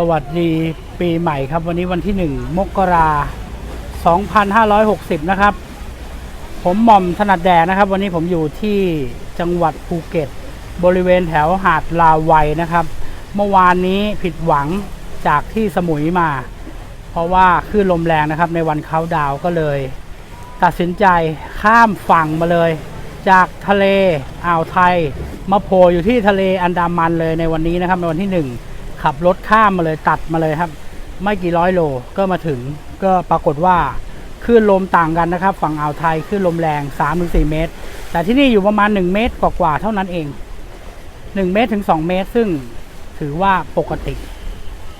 สวัสดีปีใหม่ครับ วันนี้วันที่ 1 มกรา2560 นะครับ ผมหม่อมถนัดแดกนะครับ วันนี้ผมอยู่ที่จังหวัดภูเก็ต บริเวณแถวหาดลาวัยนะครับ เมื่อวานนี้ผิดหวังจากที่สมุยมา เพราะว่าคลื่นลมแรงนะครับ ในวันเขาดาวก็เลย ตัดสินใจข้ามฝั่งมาเลย จากทะเลอ่าวไทยมาโผล่อยู่ที่ทะเลอันดามันเลยในวันนี้นะครับในวันที่หนึ่ง ขับรถข้ามมาเลยตัดมาเลยครับ ไม่กี่ร้อยโลก็มาถึงก็ปรากฏว่าคลื่นลมต่างกันนะครับ ฝั่งอ่าวไทยคลื่นลมแรง 3-4 เมตร แต่ที่นี่อยู่ประมาณ 1 เมตรกว่าๆเท่านั้นเอง 1 เมตรถึง 2 เมตร ซึ่งถือว่าปกติ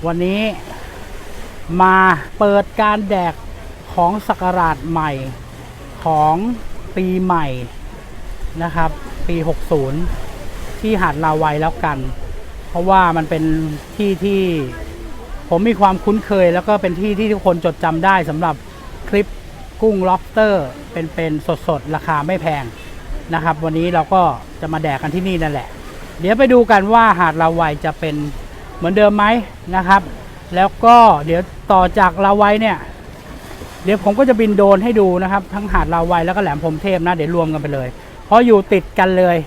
วันนี้มาเปิดการแดกของสักราชใหม่ของปีใหม่นะครับ ปี 60 ที่หาดลาวัยแล้วกัน เพราะว่ามันเป็นที่ที่ผมมีความคุ้นเคย แล้วก็เป็นที่ที่ทุกคนจดจำได้สำหรับคลิปกุ้ง lobster เป็นๆสดๆ ราคาไม่แพงนะครับ วันนี้เราก็จะมาแดกกันที่นี่นั่นแหละ เดี๋ยวไปดูกันว่าหาดลาวัยจะเป็นเหมือนเดิมไหมนะครับ แล้วก็เดี๋ยวต่อจากลาวัยเนี่ย เดี๋ยวผมก็จะบินโดรนให้ดูนะครับ ทั้งหาดลาวัยแล้วก็แหลมพรหมเทพนะเดี๋ยวรวมกันไปเลย เพราะอยู่ติดกันเลย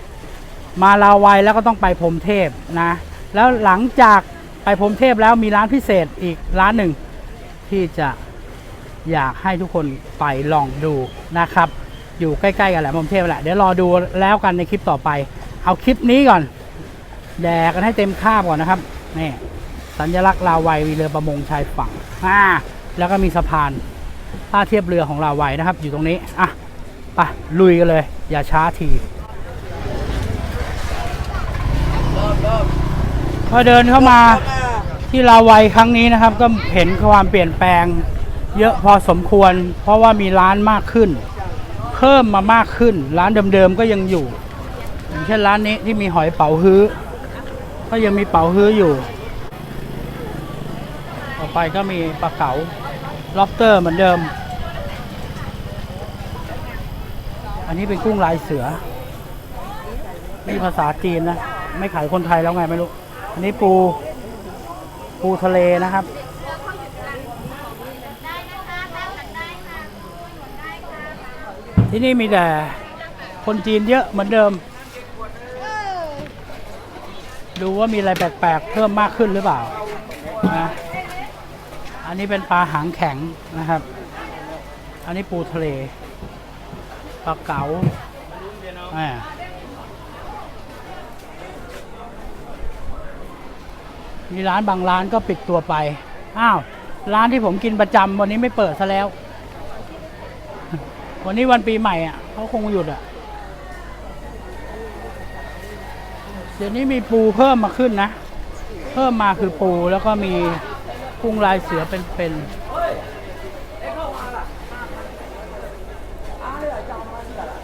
มาลาวัยแล้วก็ต้องไปพรหมเทพนะ แล้วหลังจากไปพรมเทพแล้วมีร้านพิเศษอีกร้านหนึ่ง ที่จะอยากให้ทุกคนไปลองดูนะครับ อยู่ใกล้ๆกับแหลมพรมเทพแหละเดี๋ยวรอดูแล้วกันในคลิปต่อไป เอาคลิปนี้ก่อน แดกกันให้เต็มคาบก่อนนะครับนี่สัญลักษณ์ลาวัยมีเรือประมงชายฝั่งอ่าแล้วก็มีสะพานท่าเทียบเรือของลาวัยนะครับ อยู่ตรงนี้อะไปลุยกันเลย อย่าช้าที พอเดินเข้ามาที่ลาวัยครั้งนี้นะครับ ก็เห็นความเปลี่ยนแปลง เยอะพอสมควร เพราะว่ามีร้านมากขึ้น เพิ่มมามากขึ้น ร้านเดิมๆก็ยังอยู่ อย่างเช่นร้านนี้ที่มีหอยเป๋าฮื้อ ก็ยังมีเป๋าฮื้ออยู่ ต่อไปก็มีปลาเก๋าล็อบสเตอร์เหมือนเดิม อันนี้เป็นกุ้งลายเสือนี่ภาษาจีนนะ ไม่ขายคนไทยแล้วไงไม่รู้ นนี้ปู ปูทะเลนะครับ ที่นี่มีแต่คนจีนเยอะเหมือนเดิม ดูว่ามีอะไรแปลกๆ เพิ่มมากขึ้นหรือเปล่านะอันนี้เป็นปลาหางแข็งนะครับ อันนี้ปูทะเล ปลาเก๋าอ่า มีร้านบางร้านก็ปิดตัวไป อ้าว ร้านที่ผมกินประจำวันนี้ไม่เปิดซะแล้ว วันนี้วันปีใหม่อะเขาคงหยุดอะ เดี๋ยวนี้มีปูเพิ่มมาขึ้นนะ เพิ่มมาคือปูแล้วก็มีกุ้งลายเสือเป็นๆ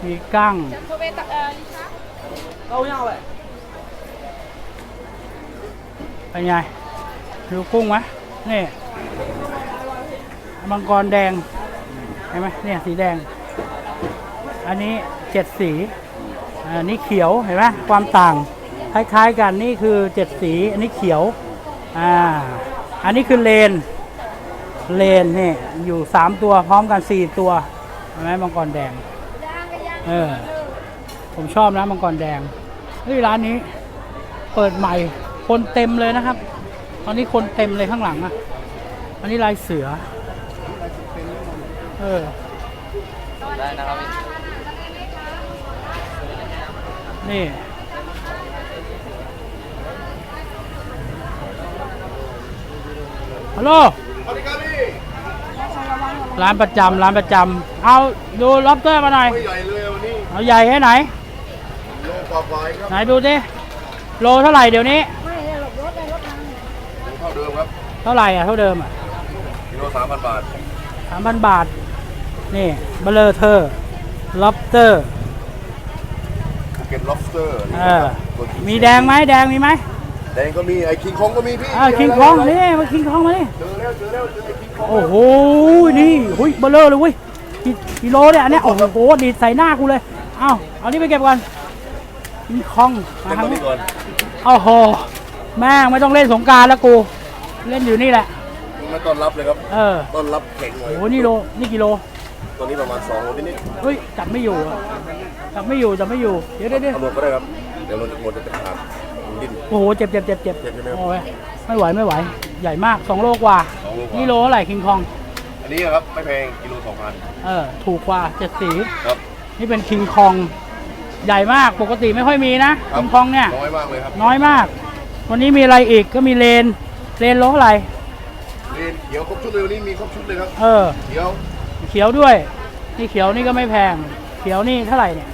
มีกั้ง เป็นไงดูกุ้งไหมนี่มังกรแดงเห็นไหมเนี่ยสีแดง อันนี้เจ็ดสีอันนี้เขียวเห็นไหมความต่างคล้ายๆกันนี่คือเจ็ดสี อันนี้เขียวอ่าอันนี้คือเลน เลนนี่อยู่สามตัวพร้อมกันสี่ตัวเห็นไหมมังกรแดงเออผมชอบนะมังกรแดงเฮ้ยร้านนี้ เปิดใหม่ คนเต็มเลยนะครับ ตอนนี้คนเต็มเลยข้างหลังอะ อันนี้ลายเสือ เออได้นะครับ นี่ ฮัลโหลร้านประจำร้านประจำเอาดูล็อบสเตอร์มาหน่อย ไม่ใหญ่เลยวันนี้เอาใหญ่แค่ไหน โลกว่าควายครับ ไหนดูสิโลเท่าไหร่เดี๋ยวนี้ เท่าเดิมครับ เท่าไหร่อะเท่าเดิมอะกิโลสามพันบาทสามพันบาท นี่เบลเลอร์เธอร์ล็อบสเตอร์ภูเก็ตล็อบสเตอร์เออมีแดงไหมแดงมีไหมแดงก็มีไอ้คิงคองก็มีพี่อ่าคิงคองนี่มาคิงคองมาดิเจอแล้วเจอแล้วเจอไอ้คิงคองโอ้โหนี่หุยเบลเลอร์เลยเว้ยกิกิโลเนี่ยอันเนี้ยโอ้โหดีดใส่หน้ากูเลยเอ้าเอานี่ไปเก็บก่อนคิงคองมาเก็บทางมานี้นี่ก่อนโอ้โหแม่งไม่ต้องเล่นสงกรารแล้วกู เล่นอยู่นี่แหละ มาต้อนรับเลยครับเออต้อนรับแข็งเลยโอ้นี่โลนี่กิโลตัวนี้ประมาณ2โลนิดเฮ้ยจับไม่อยู่อะจับไม่อยู่จับไม่อยู่เดี๋ยวเดี๋ยวเดี๋ยวๆตำรวจก็ได้ครับ เดี๋ยวมันหมดจะขาดมันดิ้น โอ้โหเจ็บเจ็บเจ็บเจ็บเจ็บใช่ไหมครับโอ้ยไม่ไหวไม่ไหว ใหญ่มากสองโลกว่าสองโลกว่านี่โลเท่าไหร่คิงคอง อันนี้ครับไม่แพงกิโล2,000เออถูกกว่าเจ็ดสี ครับ นี่เป็นคิงคอง ใหญ่มากปกติไม่ค่อยมีนะรัคิบงคองเนี่ย น้อยมากเลยครับน้อยมาก วันนี้มีอะไรอีกก็มีเลน เลนโลเท่าไหร่เรียนเขียวครบชุดเลยวันนี้มีครบชุดเลยครับเออ เขียวเขียวด้วย นี่เขียวนี่ก็ไม่แพง เขียวนี่เท่าไหร่เนี่ย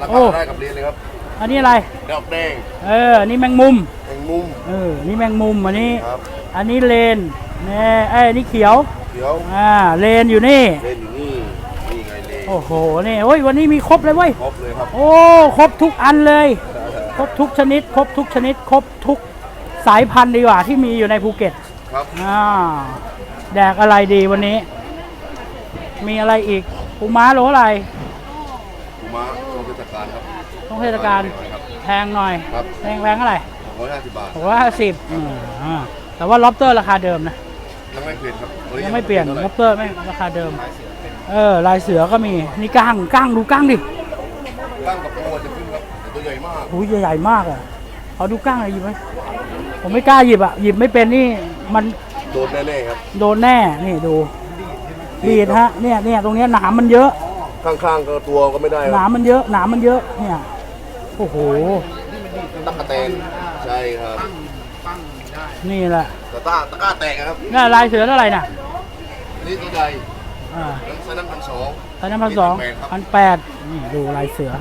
ราโอ้ คาได้กับเรียนเลยครับอันนี้อะไร ดอกแดงเอออันนี้แมงมุม แมงมุมเออ นี่แมงมุมอันนี้ ครับอันนี้เลนนี่เอ้ยนี่เขียว เขียวอ่า เลนอยู่นี่เล่นอยู่นี่นี่ไงเลนโอ้โห นี่โอ้ยวันนี้มีครบเลยเว้ย ครบเลยครับโอ้ ครบทุกอันเลย ครบทุกชนิด ครบทุกชนิด ครบทุก สายพันธุ์ดีกว่าที่มีอยู่ในภูเก็ตครับอ่าแดกอะไรดีวันนี้ มีอะไรอีกปูม้าโลอะไรปูม้าช่วงเทศกาลครับต้องเทศกาลครับ แพงหน่อยครับ แพงแพงเท่าไหร่ร้อยห้าสิบบาทหกร้อยห้าสิบแต่ว่าล็อบเตอร์ราคาเดิมนะยังไม่เปลี่ยนครับตัวยังไม่เปลี่ยนท่าหร่ล็อบเตอร์ไม่ราคาเดิม เออลายเสือก็มีนี่ก้างก้างดูก้างดิตั้งกับตัวจะขึ้นครับแต่ตัวใหญ่มากหูใหญ่ๆมากอะเอาดูก้างหน่อยหยิบไหม ผมไม่กล้าหยิบอะ หยิบไม่เป็นนี่มันโดนแน่ๆครับ โดนแน่นี่ดูดีดฮะเนี่ยเนี่ยตรงเนี้ยหนามมันเยอะข้างๆก็ตัวก็ไม่ได้หคนามรับมันเยอะหนามมันเยอะเนี่ยโอ้โหตั๊กแตนใช่ครับนี่แหละตะต้าตะกร้าแตกครับนี่ลายเสือเท่าไหร่น่ะอันนี่ตัวใหญ่อ่า แล้วไซส์นั้นพันสอง ตอนนั้นพันสองแปดครับพันแปดนี่ดูลายเสือ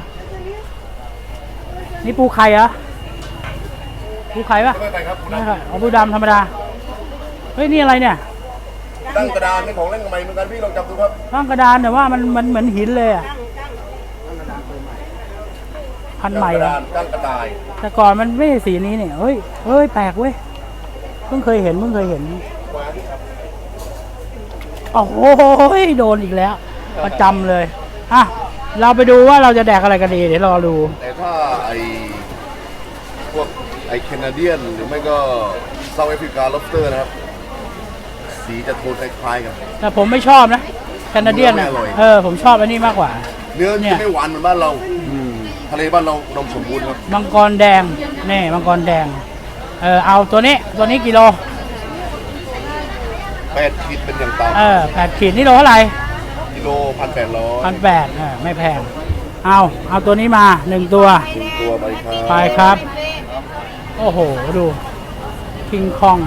นี่ปูไข่เหรอ ปูไข่ปะไม่ไปครับไม่ค่ะเอาปูดำธรรมดา เฮ้ย นี่อะไรเนี่ยตั้งกระดานเป็นของเล่นใหม่เหมือนกันพี่ลองจับดูครับร่างกระดานแต่ว่ามันมันเหมือนหินเลยอะพันธุ์ใหม่ตั้งกระอะดานตั้งกระต่ายแต่ก่อนมันไม่ใช่สีนี้เนี่ยเฮ้ยเฮ้ย แปลกเว้ย เพิ่งเคยเห็นเพิ่งเคยเห็นโอ้โหโดนอีกแล้ว ประจำเลยอะเราไปดูว่าเราจะแดกอะไรกันดี เดี๋ยวรอดูแต่ถ้าไอพวก ไอแคนาเดียนหรือไม่ก็เซาท์แอฟริกาล็อบสเตอร์นะครับ สีจะโทนคล้ายๆกัน แต่ผมไม่ชอบนะแคนาเดียนนะเนื้อไม่อร่อย เออผมชอบอันนี้มากกว่า เนื้อเนี่ย จะไม่หวานเหมือนบ้านเราทะเลบ้านเราอุดมสมบูรณ์ครับมังกรแดงนี่มังกรแดง เออเอาตัวนี้ตัวนี้กิโล แปดขีดเป็นอย่างต่เออแปดขีดนี่โลเท่าไหร่ำกิโลพันแปดร้อยพันแปดไม่แพง เอาเอาตัวนี้มาหนึ่งตัวหนึ่งตัวไปครับ ไปครับ โอ้โห ดู คิงคอง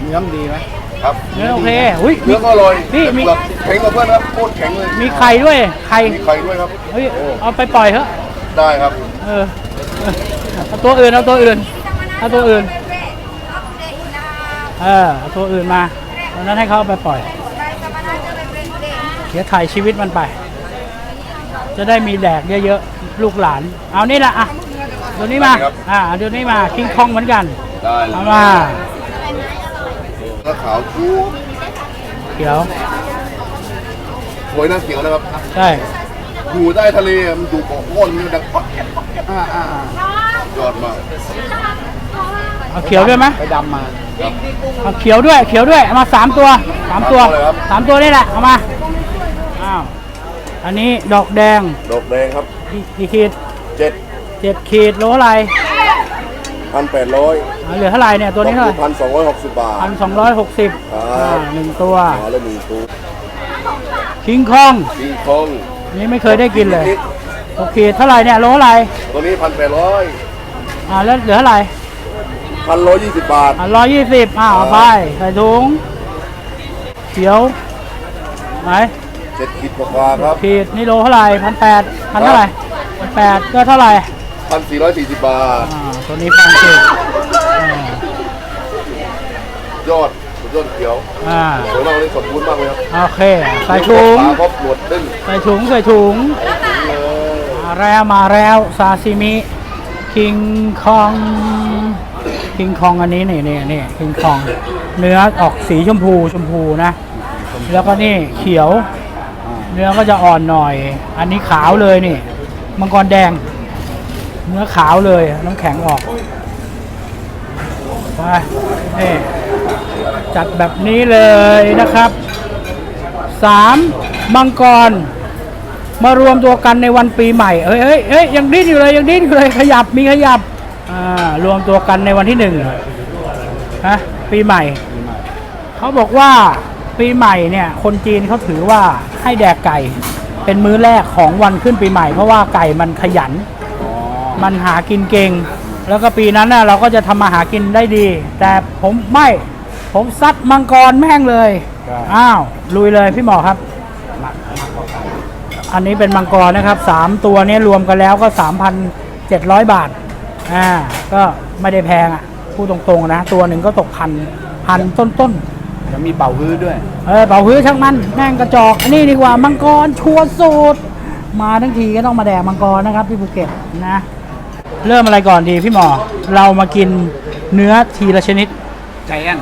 เนื้อดีไหมครับเนื้อโอเคอุ้ยเนื้อก็อร่อยนี่มี แบบแข็งกับเพื่อนครับโคตรแข็งเลยมีไข่ด้วย ไข่ มีไข่ด้วยครับเฮ้ยเอาไปปล่อยเถอะ ได้ครับเออ เอาตัวอื่น เอาตัวอื่น เอาตัวอื่น เออ เอาตัวอื่นมาตอนนั้นให้เขาเอาไปปล่อยเดี๋ยวถ่ายชีวิตมันไป จะได้มีแดกเยอะๆ ลูกหลาน เอานี่แหละอะ ตัวนี้มาอ่าเอาตัวนี้มาคิงคองเหมือนกันได้เลยเอามาก็ขาวทุกเขียว สวยน่าเขียวนะครับ ใช่ อยู่ใต้ทะเลมันอยู่เกาะก้อนมันดังปักยอดมากเอาเขียวด้วยไหมไปดำมา เอาเขียวด้วย เขียวด้วยเอามาสามตัวสามตัวสามตัวเลยครับสามตัวนี่แหละ เอามา อ้าว อันนี้ดอกแดงดอกแดงครับกี่กี่ขีดเจ็ด เจ็ดขีดโลเท่าไหร่พันแปดร้อยอ่าเหลือเท่าไหร่เนี่ยตัวนี้เท่าไหร่พันสองร้อยหกสิบบาท พันสองร้อยหกสิบครับ อ่าหนึ่งตัวหาแล้วหนึ่งตัวคิงคองคิงคองนี่ไม่เคยได้กินเลยหกขีดเท่าไหร่เนี่ยโลเท่าไหร่ตัวนี้พันแปดร้อยอ่าแล้วเหลือเท่าไหร่พันร้อยยี่สิบบาท อ่าร้อยยี่สิบอ่าเอาไปใส่ถุงเขียวไหน เจ็ดขีดกว่าๆครับ ขีดนี่โลเท่าไหร่พันแปดพันเท่าไหร่พันแปดก็เท่าไหร่ พันสี่ร้อยสี่สิบบาท อ่าตัวนี้พันสิบยอดสุดยอดเขียวอ่าสวยมากเลยสมบูรณ์มากเลยครับโอเคใส่ถุงขาครบหนวดเด้งใส่ถุงใส่ถุงเลยมาแล้วมาแล้วซาซิมิคิงคองคิงคองอันนี้นี่นี่นี่คิงคองเนื้อออกสีชมพูชมพูนะ แล้วก็นี่เขียว เนื้อก็จะอ่อนหน่อย อันนี้ขาวเลยนี่ มังกรแดง เนื้อขาวเลยน้ำแข็งออกไปนี่จัดแบบนี้เลยนะครับสามมังกร มารวมตัวกันในวันปีใหม่เอ้ยเอ้ยเอ้ยยังดิ้นอยู่เลยยังดิ้นอยู่เลยขยับมีขยับอ่ารวมตัวกันในวันที่หนึ่งฮะปีใหม่ เขาบอกว่าปีใหม่เนี่ย คนจีนเขาถือว่าให้แดกไก่ เป็นมื้อแรกของวันขึ้นปีใหม่ เพราะว่าไก่มันขยัน มันหากินเก่ง แล้วก็ปีนั้นน่ะเราก็จะทำมาหากินได้ดี แต่ผมไม่ ผมซัดมังกรแม่งเลยอ้าว ลุยเลยพี่หมอครับ อันนี้เป็นมังกรนะครับสามตัวเนี้รวมกันแล้วก็ 3,700 บาท อ่า ก็ไม่ได้แพงอะ พูดตรงๆนะ ตัวหนึ่งก็ตกพันพันต้นๆ ยังมีเป่าฮื้อด้วย เออเป่าฮื้อช่างมันแม่งกระจอกอันนี้ดีกว่ามังกรชัวร์สูตร มาทั้งทีก็ต้องมาแดกมังกรนะครับที่ภูเก็ตนะ เริ่มอะไรก่อนดีพี่หมอ เรามากินเนื้อทีละชนิด ใจแอน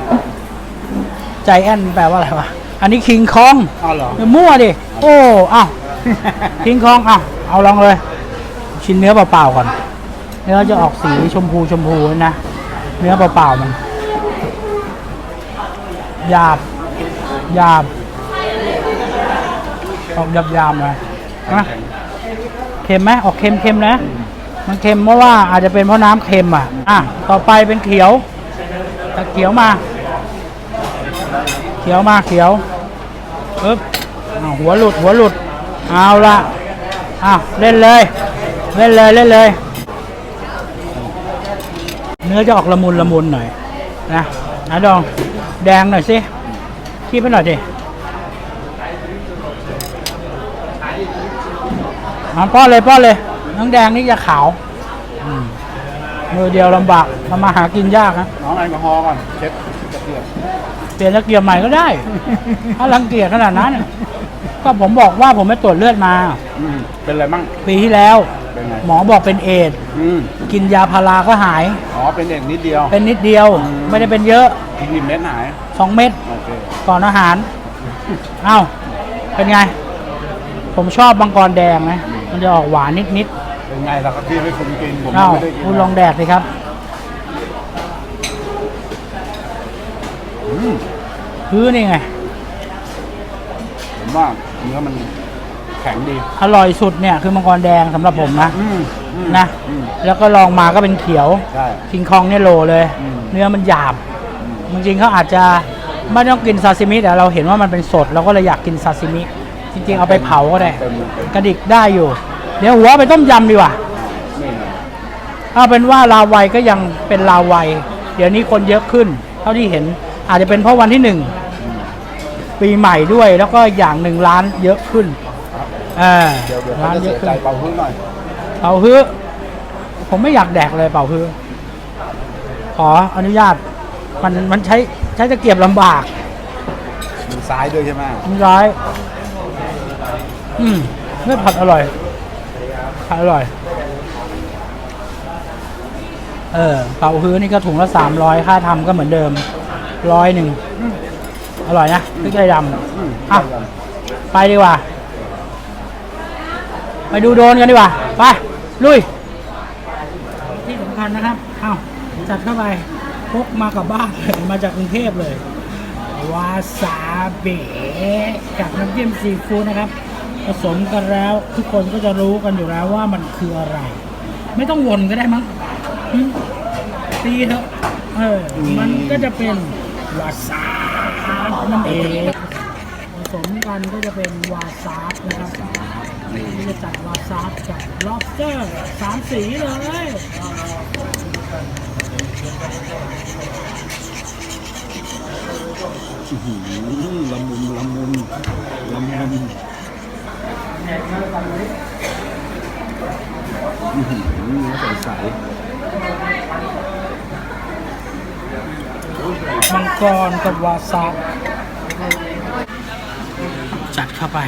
ใจแอนแปลว่าอะไรวะ อันนี้คิงคองอ๋อเหรอ มั่วดิ โอ้อ้าวคิงคองอ้าวเอาลองเลย ชิ้นเนื้อเปล่าๆก่อน เนื้อจะออกสีชมพูชมพูนะ เนื้อเปล่าๆมันหยาบหยาบออกหยาบหยาบๆหน่อยนะเค็มไหมออกเค็มเค็มๆนะ มันเค็มเพราะว่าอาจจะเป็นเพราะน้ำเค็มอะ อะ ต่อไปเป็นเขียวตะเขียวมา เขียวมาเขียวปึ๊บหัวหลุดหัวหลุด เอาละอ้าวเล่นเลย เล่นเลยเล่นเลย เนื้อจะออกละมุนละมุนหน่อยนะนะดองแดงหน่อยสิคีบไปหน่อยดิเอาป้อนเลยป้อนเลย น้องแดงนี่จะขาวอืมมือเดียวลำบากทำมาหากินยากนะ น้องแอลกอฮอล์ก่อนเช็ดกระเทียมเปลี่ยนตะเกียบใหม่ก็ได้ ถ้ารังเกียจขนาดนั้นก็ผมบอกว่าผมไปตรวจเลือดมา อืมเป็นอะไรมั่งปีที่แล้ว เป็นไงหมอบอกเป็นเอดส์อืมกินยาพาราก็หาย อ๋อเป็นเด็กนิดเดียวเป็นนิดเดียว ไม่ได้เป็นเยอะกินกี่เม็ดหาย2เม็ด โอเคก่อนอาหาร เอ้า เป็นไง ผมชอบบังกรแดงนะ มันจะออกหวานนิดเป็น ไงล่ะครับที่ให้คนกินผมๆเอ้าไม่ได้กินคุณลองแดกสิครับ อืมคือนี่ไง ผมว่าเนื้อมันแข็งดีอร่อยสุดเนี่ยคือมังกรแดงสำหรับผมนะ อืมอืมนะ อืมแล้วก็ลองมาก็เป็นเขียว ใช่ คิงคองเนี่ยโลเลย อืม เนื้อมันหยาบ จริงๆเขาอาจจะไม่ต้องกินซาซิมิแต่เราเห็นว่ามันเป็นสดเราก็เลยอยากกินซาซิมิ จริงๆเอาไปเผาก็ได้ เต็มเต็มกระดิกได้อยู่ เดี๋ยวหัวเอาไปต้มยำดีกว่านี่ไงเอาเป็นว่าลาวัยก็ยังเป็นลาวัย เดี๋ยวนี้คนเยอะขึ้น เท่าที่เห็นอาจจะเป็นเพราะวันที่หนึ่งปีใหม่ด้วยแล้วก็อย่างหนึ่งร้านเยอะขึ้นเออเดี๋ยวเดี๋ยวร้านจะเยเสีอะยขึ้ใจนเป่าฮื้อหน่อยเป่าฮื้อผมไม่อยากแดกเลยเป่าฮื้อขออนุญาต มันมันใช้ใช้ตะเกียบลำบากมือซ้ายด้วยใช่ไหมมันร้าย อืมเนื้อผัดอร่อยผัด อร่อย เออเป่าฮื้อนี่ก็ถุงละสามร้อยค่าทำก็เหมือนเดิมร้อยหนึ่งอร่อยนะพริกไทยดอืมำอะไปดีกว่า ไปดูโดรนกันดีกว่า ไป ลุย ที่สำคัญนะครับ เอาจัดเข้าไปพกมากับบ้านเลยมาจากกรุงเทพเลย วาซาเบะกับน้ำจิ้มซีฟู้ดนะครับ ผสมกันแล้ว ทุกคนก็จะรู้กันอยู่แล้วว่ามันคืออะไร ไม่ต้องวนก็ได้มั้งตีเถอะเออมันก็จะเป็นวาซาบนั่นเองผสมกันก็จะเป็นวาซาบนะครับนี่จะจัดวาซาบกับ lobster สามสีเลยอืมละมุนละมุนละมุนอื้อหือเนื้อใส มัง กรกับวาซาบจัดเข้าไป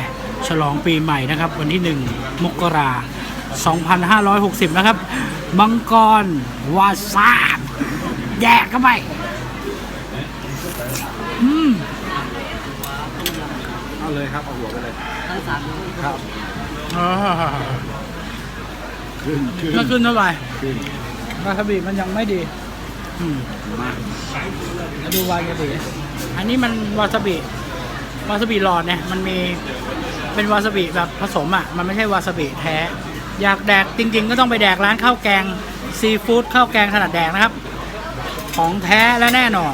ฉลองปีใหม่นะครับ วันที่ 1 มกรา2560 นะครับ มังกร วาซาบแยกเข้าไป อืมๆเอาเลยครับ เอาหัวไปเลยครับอ่าขึ้นขึ้นมันขึ้นเท่าไหร่ขึ้นวาซาบิมันยังไม่ดี อืมมามาดูวาซาบิอันนี้มันวาซาบิวาซาบิหลอดเนี่ยมันมีเป็นวาซาบิแบบผสมอะ มันไม่ใช่วาซาบิแท้ อยากแดกจริง ๆ ก็ต้องไปแดกร้านข้าวแกงซีฟู้ดข้าวแกงถนัดแดกนะครับ ของแท้และแน่นอน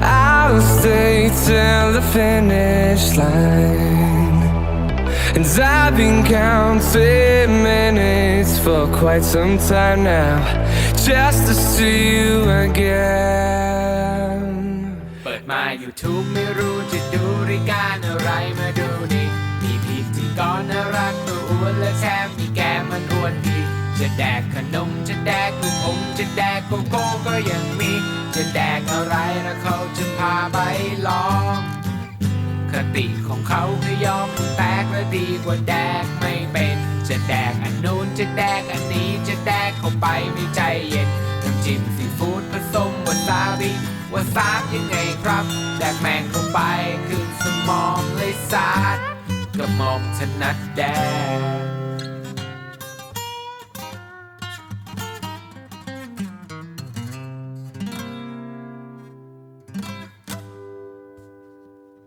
I'll stay till the finish line. And I've been counting minutes for quite some time now, just to see you again. เปิดมา YouTube ไม่รู้จะดูรายการอะไรมาดูนี่มีพิธีกรน่ารักตัวอ้วนและแถมมีแก้มมันอ้วนดี จะแดกขนมจะแดกลูกอมจะแดกโกโก้ก็ยังมี จะแดกอะไรแล้วเขาจะพาไปลอง คติของเขาคือยอมแตกและดีกว่าแดกไม่เป็น จะแดกอันนู้นจะแดกอันนี้จะแดกเข้าไปไม่ใจเย็นน้ำจิ้มซีฟู้ดผสมวาซาบิวาซาบยังไงครับ แดกแมงเข้าไปขึ้นสมองเลยสาดกระหม่อมถนัดแดก